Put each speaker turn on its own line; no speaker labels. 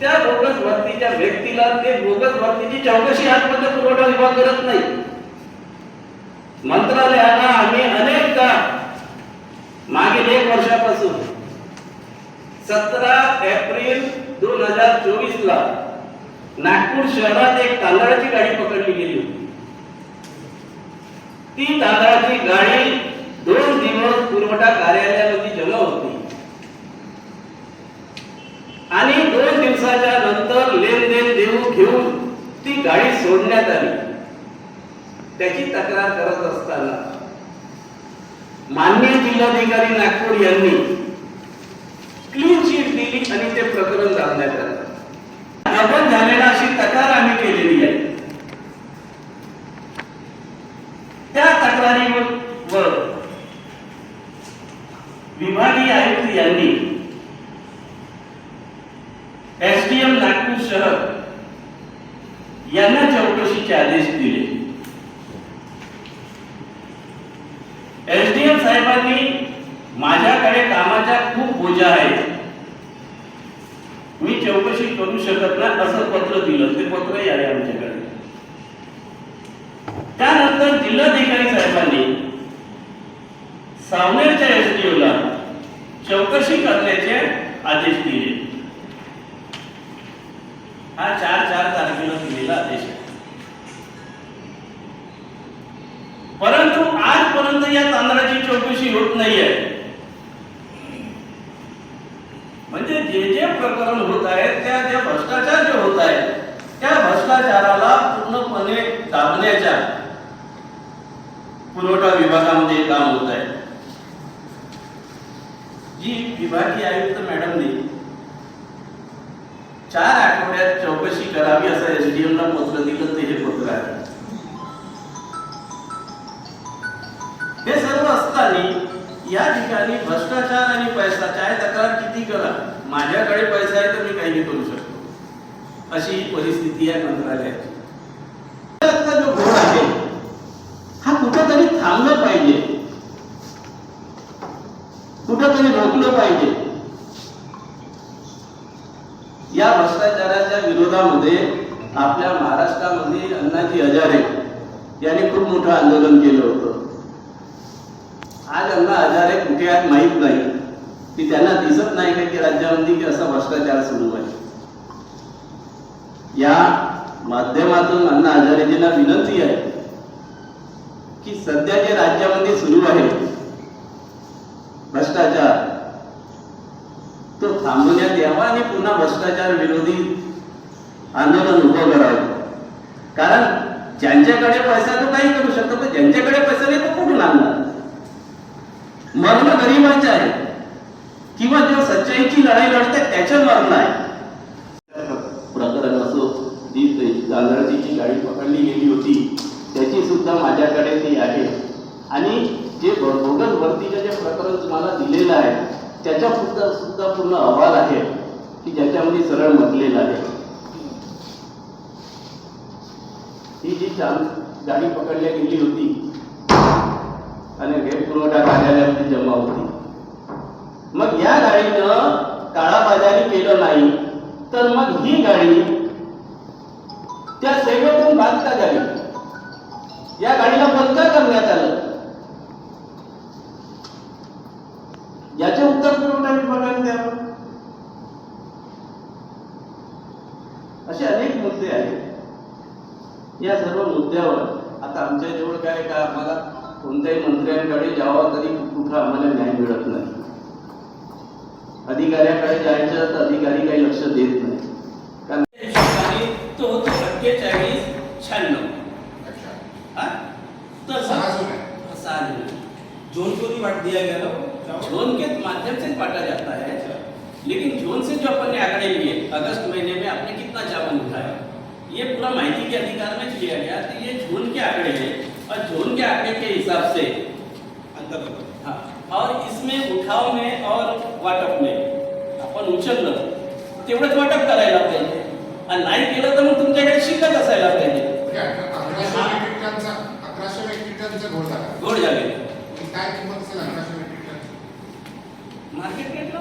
त्या बोगस भरतीच्या व्यक्तीला ते बोगस भरतीची चौकशी आजपर्यंत पुरवठा विभाग करत नाही. मंत्रालयाला आम्ही अनेकदा मागील एक वर्षापासून सतरा एप्रिल दोन हजार चोवीस ला नागपूर शहरात एक तांदळाची गाडी पकडली गेली होती. ती तांदळाची गाडी दोन दिवस पुरवठा कार्यालयामध्ये जमा होती. आणि दिवसाच्या नंतर लेनदेन देऊ घेऊन ती गाडी सोडण्यात आली. त्याची तक्रार करत असताना मान्य जिल्हाधिकारी नागपूर यांनी क्लीन चिट दिली आणि ते प्रकरण दाबण्यात आलं. आपण झालेला अशी तक्रार आम्ही केलेली आहे. त्या तक्रारीवर विभागीय आयुक्त यांनी एसडीएम शरद यांना चौकशीचे आदेश दिले. एसडीएम साहेबांनी माझ्याकडे कामाच्या खूप बोजा आहे मी चौकशी करू शकत नाही असं पत्र दिलं. ते पत्र आहे आमच्याकडे. त्यानंतर जिल्हाधिकारी साहेबांनी सावनेरच्या एसडीओला चौकशी करण्याचे आदेश दिले. हा चार चार तारखेला दिलेला आदेश आहे. परंतु आजपर्यंत या तांदळाची चौकशी होत नाहीये. म्हणजे जे जे प्रकरण होत आहेत त्या ज्या भ्रष्टाचार जे होत आहेत त्या भ्रष्टाचाराला पूर्णपणे दाबण्याच्या पुरवठा विभागामध्ये काम होत आहे. जी विभागीय आयुक्त मॅडमने चार आठवड्यात चौकशी करावी असं एसडीएम ला पत्र दिलं ते हे पत्र आहे. हे सर्व असताना या ठिकाणी भ्रष्टाचार आणि पैसा चाय तक्रार किती करा. माझ्याकडे पैसा आहे तर मी काही करू शकतो. अशी ही परिस्थिती आहे मंत्रालयाची. जो घोड आहे हा कुठेतरी थांबलं पाहिजे. कुठेतरी रोखलं पाहिजे. या भ्रष्टाचाराच्या विरोधामध्ये आपल्या महाराष्ट्रामध्ये अण्णाजी हजारे यांनी खूप मोठं आंदोलन केलं होतं. आज अण्णा हजारे कुठे आहेत माहीत नाही. की त्यांना दिसत नाही का की राज्यामध्ये की असा भ्रष्टाचार सुरू आहे? या माध्यमातून अण्णा हजारेजींना विनंती आहे की सध्या जे राज्यामध्ये सुरू आहे भ्रष्टाचार थांबवण्यात यावा आणि पुन्हा भ्रष्टाचार विरोधी आंदोलन उभं करावं. कारण ज्यांच्याकडे पैसा तो काही करू शकतो पण ज्यांच्याकडे पैसा नाही तो कुठून आणणार मरण गरिबांचे आहे. किंवा जो सच्चाईची लढाई लढते त्याचं मरण आहे. प्रकरण असो जी तांदळाची जी गाडी पकडली गेली होती. त्याची सुद्धा माझ्याकडे ती आहे. आणि जे ब- भरतीचं जे प्रकरण तुम्हाला दिलेलं आहे त्याच्या सुद्धा सुद्धा पूर्ण अहवाल आहे की ज्याच्यामध्ये सरळ म्हटलेलं आहे. ही जी चाल गाडी पकडल्या गेली होती आणि वेब पुरवठा कार्यालयामध्ये जमा होती. मग या गाडीनं काळाबाजारी केलं नाही तर मग ही गाडी त्या सेवेतून बाद का झाली या गाडीला बंद का करण्यात आलं. मुद्दे आहेत. या सर्व मुद्द्यावर आता आमच्या जवळ काय का आम्हाला कोणत्याही मंत्र्यांकडे जावं तरी कुठं आम्हाला न्याय मिळत नाही. अधिकाऱ्याकडे जायचं तर अधिकारी काही लक्ष देत नाही. कारण तो होतो अठ्ठेचाळीस शहाण्णव. तर
सहा
जोन को बांट दिया गया ना?
जोन के माध्यम से बांटा जाता है लेकिन जोन से जो अपन ने आंकड़े लिए अगस्त में पूरा माहिती के अधिकार में लिया गया तो ये जोन के आंकड़े हैं और जोन के आंकड़े के हिसाब से.
अंतर.
हाँ. और इसमें उठाव में और वाटप में. आपण उचललं. तेवढंच वाटप करायला पाहिजे. आणि नाही केलं तर मग तुमच्याकडे शिल्लक असायला पाहिजे.
अकराशे मेट्रिक टनचा घोळ
झाला.
काय किंमत असेल अकराशे मेट्रिक टन
मार्केट रेटला